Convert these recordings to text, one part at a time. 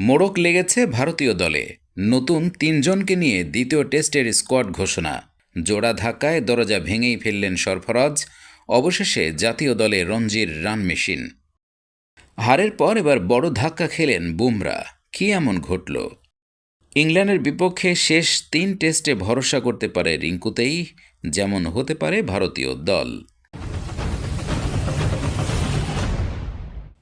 মোড়ক লেগেছে ভারতীয় দলে। নতুন তিনজনকে নিয়ে দ্বিতীয় টেস্টের স্কোয়াড ঘোষণা। জোড়া ধাক্কায় দরজা ভেঙেই ফেললেন সরফরাজ। অবশেষে জাতীয় দলে রঞ্জির রান মেশিন। হারের পর এবার বড় ধাক্কা খেলেন বুমরা। কি এমন ঘটল? ইংল্যান্ডের বিপক্ষে শেষ তিন টেস্টে ভরসা করতে পারে রিঙ্কুতেই, যেমন হতে পারে ভারতীয় দল।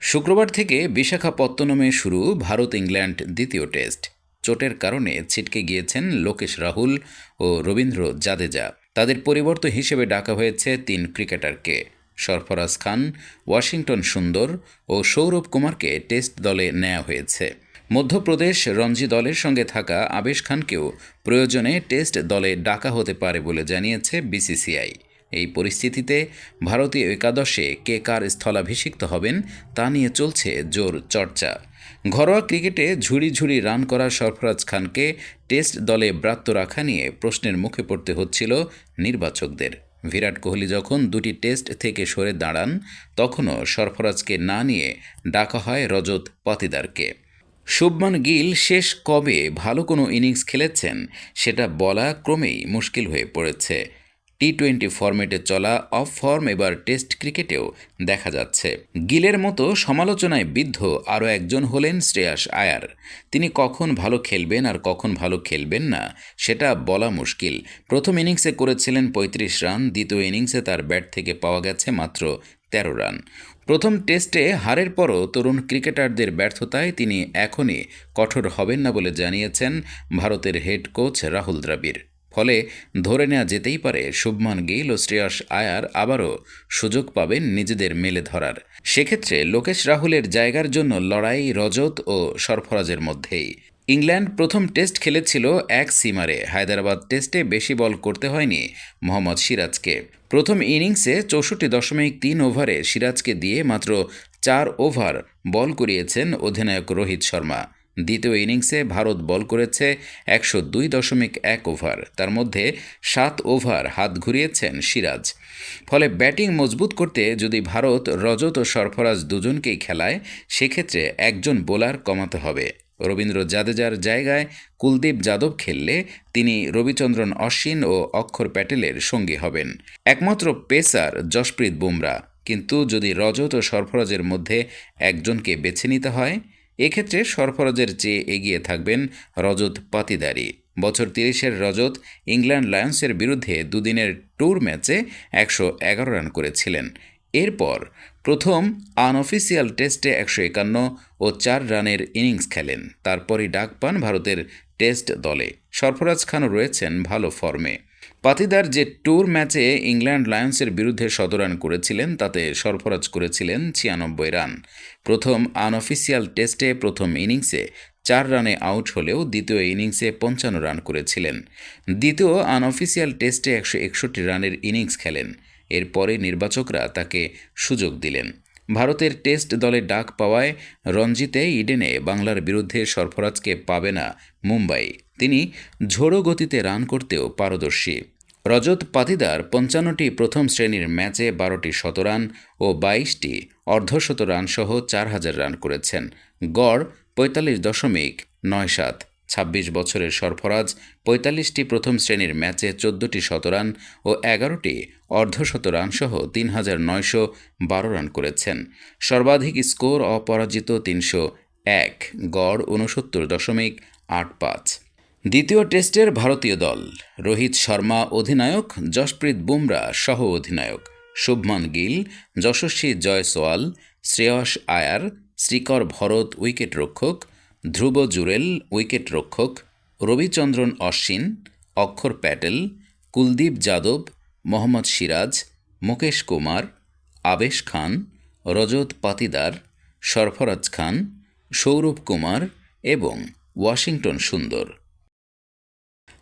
শুক্রবার থেকে বিশাখাপত্তনমে শুরু ভারত ইংল্যান্ড দ্বিতীয় টেস্ট। চোটের কারণে ছিটকে গিয়েছেন লোকেশ রাহুল ও রবীন্দ্র জাদেজা। তাদের পরিবর্ত হিসেবে ডাকা হয়েছে তিন ক্রিকেটারকে। সরফরাজ খান, ওয়াশিংটন সুন্দর ও সৌরভ কুমারকে টেস্ট দলে নেওয়া হয়েছে। মধ্যপ্রদেশ রঞ্জি দলের সঙ্গে থাকা আবেশ খানকেও প্রয়োজনে টেস্ট দলে ডাকা হতে পারে বলে জানিয়েছে বিসিসিআই। এই পরিস্থিতিতে ভারতীয় একাদশে কে কার স্থলাভিষিক্ত হবেন তা নিয়ে চলছে জোর চর্চা। ঘরোয়া ক্রিকেটে ঝুড়ি ঝুড়ি রান করা সরফরাজ খানকে টেস্ট দলে ব্রাত্য রাখা নিয়ে প্রশ্নের মুখে পড়তে হচ্ছিল নির্বাচকদের। বিরাট কোহলি যখন দুটি টেস্ট থেকে সরে দাঁড়ান, তখনও সরফরাজকে না নিয়ে ডাকা হয় রজত পাতিদারকে। শুভমান গিল শেষ কবে ভালো কোনো ইনিংস খেলেছেন, সেটা বলা ক্রমেই মুশকিল হয়ে পড়েছে। টি টোয়েন্টি ফরম্যাটে চলা অফ ফর্ম এবার টেস্ট ক্রিকেটেও দেখা যাচ্ছে। গিলের মতো সমালোচনায় বিদ্ধ আরও একজন হলেন শ্রেয়াস আয়ার। তিনি কখন ভালো খেলবেন আর কখন ভালো খেলবেন না, সেটা বলা মুশকিল। প্রথম ইনিংসে করেছিলেন ৩৫ রান, দ্বিতীয় ইনিংসে তার ব্যাট থেকে পাওয়া গেছে মাত্র তেরো রান। প্রথম টেস্টে হারের পরও তরুণ ক্রিকেটারদের ব্যর্থতায় তিনি এখনই কঠোর হবেন না বলে জানিয়েছেন ভারতের হেড কোচ রাহুল দ্রাবিড়। ফলে ধরে নেওয়া যেতেই পারে শুভমান গিল ও শ্রেয়স আয়ার আবারও সুযোগ পাবেন নিজেদের মেলে ধরার। সেক্ষেত্রে লোকেশ রাহুলের জায়গার জন্য লড়াই, রজত ও সরফরাজের মধ্যেই। ইংল্যান্ড প্রথম টেস্ট খেলেছিল এক সিমারে। হায়দ্রাবাদ টেস্টে বেশি বল করতে হয়নি মোহাম্মদ সিরাজকে। প্রথম ইনিংসে চৌষট্টি দশমিক তিন ওভারে সিরাজকে দিয়ে মাত্র চার ওভার বল করিয়েছেন অধিনায়ক রোহিত শর্মা। দ্বিতীয় ইনিংসে ভারত বল করেছে একশো দুই দশমিক এক ওভার। তার মধ্যে সাত ওভার হাত ঘুরিয়েছেন সিরাজ। ফলে ব্যাটিং মজবুত করতে যদি ভারত রজত ও সরফরাজ দুজনকেই খেলায়, সেক্ষেত্রে একজন বোলার কমাতে হবে। রবীন্দ্র জাদেজার জায়গায় কুলদীপ যাদব খেললে তিনি রবিচন্দ্রন অশ্বিন ও অক্ষর প্যাটেলের সঙ্গী হবেন। একমাত্র পেসার জশপ্রীত বুমরা। কিন্তু যদি রজত ও সরফরাজের মধ্যে একজনকে বেছে নিতে হয় এক্ষেত্রে সরফরাজের চেয়ে এগিয়ে থাকবেন রজত পাতিদারি। বছর তিরিশের রজত ইংল্যান্ড লায়ন্সের বিরুদ্ধে দুদিনের ট্যুর ম্যাচে একশো এগারো রান করেছিলেন। এরপর প্রথম আনঅফিসিয়াল টেস্টে একশো একান্ন ও চার রানের ইনিংস খেলেন। তারপরই ডাক পান ভারতের টেস্ট দলে। সরফরাজ খানও রয়েছেন ভালো ফর্মে। পাতিদার যে ট্যুর ম্যাচে ইংল্যান্ড লায়ন্সের বিরুদ্ধে শতরান করেছিলেন, তাতে সরফরাজ করেছিলেন ছিয়ানব্বই রান। প্রথম আনঅফিসিয়াল টেস্টে প্রথম ইনিংসে চার রানে আউট হলেও দ্বিতীয় ইনিংসে পঞ্চান্ন রান করেছিলেন। দ্বিতীয় আনঅফিসিয়াল টেস্টে একশো একষট্টি রানের ইনিংস খেলেন। এরপরে নির্বাচকরা তাকে সুযোগ দিলেন। ভারতের টেস্ট দলে ডাক পাওয়ায় রঞ্জিতে ইডেনে বাংলার বিরুদ্ধে সরফরাজকে পাবে না মুম্বাই। তিনি ঝোড়ো গতিতে রান করতেও পারদর্শী। রজত পাতিদার পঞ্চান্নটি প্রথম শ্রেণির ম্যাচে বারোটি শতরান ও বাইশটি অর্ধশত রানসহ চার হাজার রান করেছেন। গড় পঁয়তাল্লিশ দশমিক নয় সাত। ছাব্বিশ বছরের সরফরাজ পঁয়তাল্লিশটি প্রথম শ্রেণির ম্যাচে চোদ্দোটি শতরান ও এগারোটি অর্ধশত রানসহ তিন হাজার নয়শো বারো রান করেছেন। সর্বাধিক স্কোর অপরাজিত তিনশো এক। গড় ঊনসত্তর দশমিক আট পাঁচ। দ্বিতীয় টেস্টের ভারতীয় দল। রোহিত শর্মা অধিনায়ক, যশপ্রীত বুমরা সহ অধিনায়ক। শুভমান গিল, যশস্বী জয়সওয়াল, শ্রেয়স আয়ার, শ্রীকর ভরত উইকেট রক্ষক ধ্রুব জুরেল উইকেট রক্ষক রবিচন্দ্রন অশ্বিন, অক্ষর প্যাটেল, কুলদীপ যাদব, মোহাম্মদ সিরাজ, মুকেশ কুমার, আবেশ খান, রজত পাতিদার, সরফরাজ খান, সৌরভ কুমার এবং ওয়াশিংটন সুন্দর।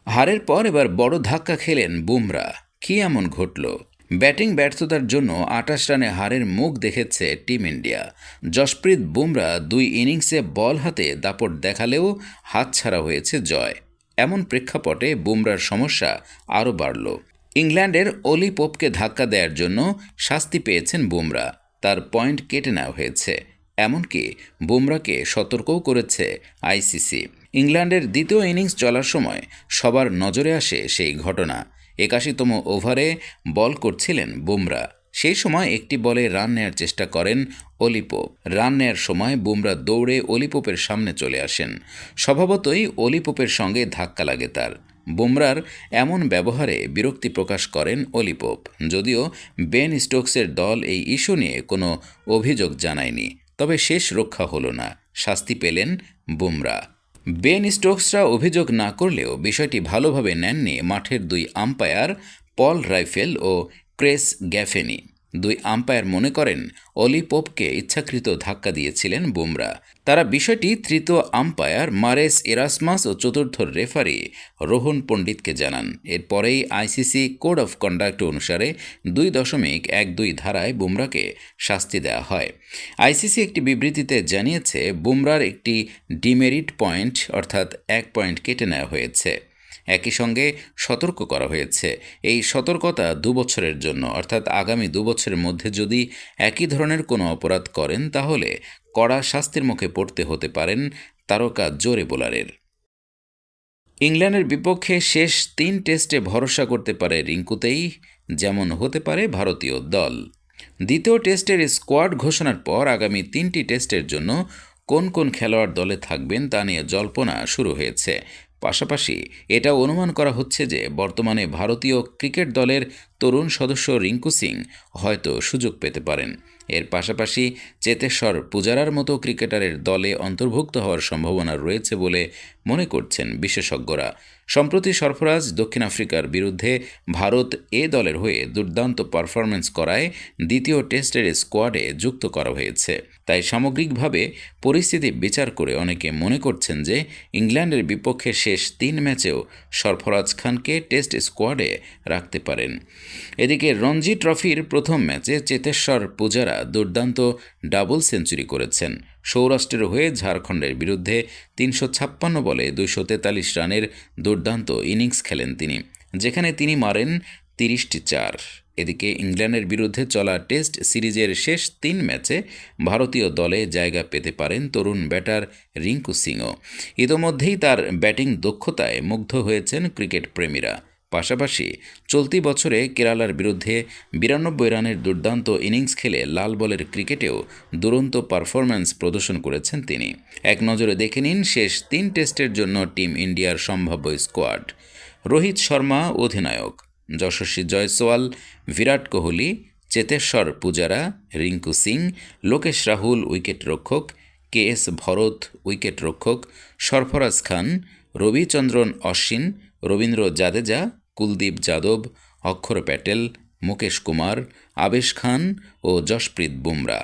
হারের পর এবার বড় ধাক্কা খেলেন বুমরা। কি এমন ঘটল? ব্যাটিং ব্যর্থতার জন্য আটাশ রানে হারের মুখ দেখেছে টিম ইন্ডিয়া। যশপ্রীত বুমরা দুই ইনিংসে বল হাতে দাপট দেখালেও হাতছাড়া হয়েছে জয়। এমন প্রেক্ষাপটে বুমরার সমস্যা আরও বাড়ল। ইংল্যান্ডের অলি পোপকে ধাক্কা দেওয়ার জন্য শাস্তি পেয়েছেন বুমরা। তার পয়েন্ট কেটে নেওয়া হয়েছে। এমনকি বুমরাকে সতর্কও করেছে আইসিসি। ইংল্যান্ডের দ্বিতীয় ইনিংস চলার সময় সবার নজরে আসে সেই ঘটনা। একাশিতম ওভারে বল করছিলেন বুমরা। সেই সময় একটি বলে রান নেয়ার চেষ্টা করেন অলিপোপ রান নেয়ার সময় বুমরা দৌড়ে অলিপোপের সামনে চলে আসেন। স্বভাবতই অলিপোপের সঙ্গে ধাক্কা লাগে তার। বুমরার এমন ব্যবহারে বিরক্তি প্রকাশ করেন অলিপোপ যদিও বেন স্টোকসের দল এই ইস্যু নিয়ে কোনো অভিযোগ জানায়নি। তবে শেষ রক্ষা হলো না। শাস্তি পেলেন বুমরা। বেন স্টোকসরা অভিযোগ না করলেও বিষয়টি ভালোভাবে নেননি মাঠের দুই আম্পায়ার পল রাইফেল ও ক্রেস গ্যাফেনি। দুই আম্পায়ার মনে করেন অলি পোপকে ইচ্ছাকৃত ধাক্কা দিয়েছিলেন বুমরা। তারা বিষয়টি তৃতীয় আম্পায়ার মারেস এরাসমাস ও চতুর্থ রেফারি রোহন পণ্ডিতকে জানান। এরপরেই আইসিসি কোড অফ কন্ডাক্ট অনুসারে দুই দশমিক এক দুই ধারায় বুমরাকে শাস্তি দেওয়া হয়। আইসিসি একটি বিবৃতিতে জানিয়েছে, বুমরার একটি ডিমেরিট পয়েন্ট অর্থাৎ এক পয়েন্ট কেটে নেওয়া হয়েছে। একই সঙ্গে সতর্ক করা হয়েছে। এই সতর্কতা দু বছরের জন্য, অর্থাৎ আগামী দু বছরের মধ্যে যদি একই ধরনের কোনো অপরাধ করেন, তাহলে কড়া শাস্তির মুখে পড়তে হতে পারেন তারকা জোরে বোলারের। ইংল্যান্ডের বিপক্ষে শেষ তিন টেস্টে ভরসা করতে পারে রিঙ্কুতেই, যেমন হতে পারে ভারতীয় দল। দ্বিতীয় টেস্টের স্কোয়াড ঘোষণার পর আগামী তিনটি টেস্টের জন্য কোন কোন খেলোয়াড় দলে থাকবেন তা নিয়ে জল্পনা শুরু হয়েছে। পাশাপাশি এটা অনুমান করা হচ্ছে যে বর্তমানে ভারতীয় ক্রিকেট দলের তরুণ সদস্য রিঙ্কু সিং হয়তো সুযোগ পেতে পারেন। এর পাশাপাশি চেতেশ্বর পূজারার মতো ক্রিকেটারের দলে অন্তর্ভুক্ত হওয়ার সম্ভাবনা রয়েছে বলে মনে করছেন বিশেষজ্ঞরা। সম্প্রতি সরফরাজ দক্ষিণ আফ্রিকার বিরুদ্ধে ভারত এ দলের হয়ে দুর্দান্ত পারফরম্যান্স করায় দ্বিতীয় টেস্টের স্কোয়াডে যুক্ত করা হয়েছে। তাই সামগ্রিকভাবে পরিস্থিতি বিচার করে অনেকে মনে করছেন যে ইংল্যান্ডের বিপক্ষে শেষ তিন ম্যাচেও সরফরাজ খানকে টেস্ট স্কোয়াডে রাখতে পারেন। এদিকে রঞ্জি ট্রফির প্রথম ম্যাচে চেতেশ্বর পূজারা দুর্দান্ত ডাবল সেঞ্চুরি করেছেন। সৌরাষ্ট্রের হয়ে ঝাড়খণ্ডের বিরুদ্ধে তিনশো ছাপ্পান্ন বলে দুশো তেতাল্লিশ রানের দুর্দান্ত ইনিংস খেলেন তিনি, যেখানে তিনি মারেন তিরিশটি চার। এদিকে ইংল্যান্ডের বিরুদ্ধে চলা টেস্ট সিরিজের শেষ তিন ম্যাচে ভারতীয় দলে জায়গা পেতে পারেন তরুণ ব্যাটার রিঙ্কু সিংও। ইতোমধ্যেই তার ব্যাটিং দক্ষতায় মুগ্ধ হয়েছেন ক্রিকেট প্রেমীরা। পাশাপাশি চলতি বছরে কেরালার বিরুদ্ধে বিরানব্বই রানের দুর্দান্ত ইনিংস খেলে লাল বলের ক্রিকেটেও দুরন্ত পারফরম্যান্স প্রদর্শন করেছেন তিনি। এক নজরে দেখে নিন শেষ তিন টেস্টের জন্য টিম ইন্ডিয়ার সম্ভাব্য স্কোয়াড। রোহিত শর্মা, অধিনায়ক। যশস্বী জয়সওয়াল, বিরাট কোহলি, চেতেশ্বর পূজারা, রিঙ্কু সিং, লোকেশ রাহুল উইকেট রক্ষক কে এস ভরত, উইকেট রক্ষক, সরফরাজ খান, রবিচন্দ্রন অশ্বিন, রবীন্দ্র জাদেজা, কুলদীপ যাদব, অক্ষর প্যাটেল, মুকেশ কুমার, আবেশ খান ও যশপ্রীত বুমরা।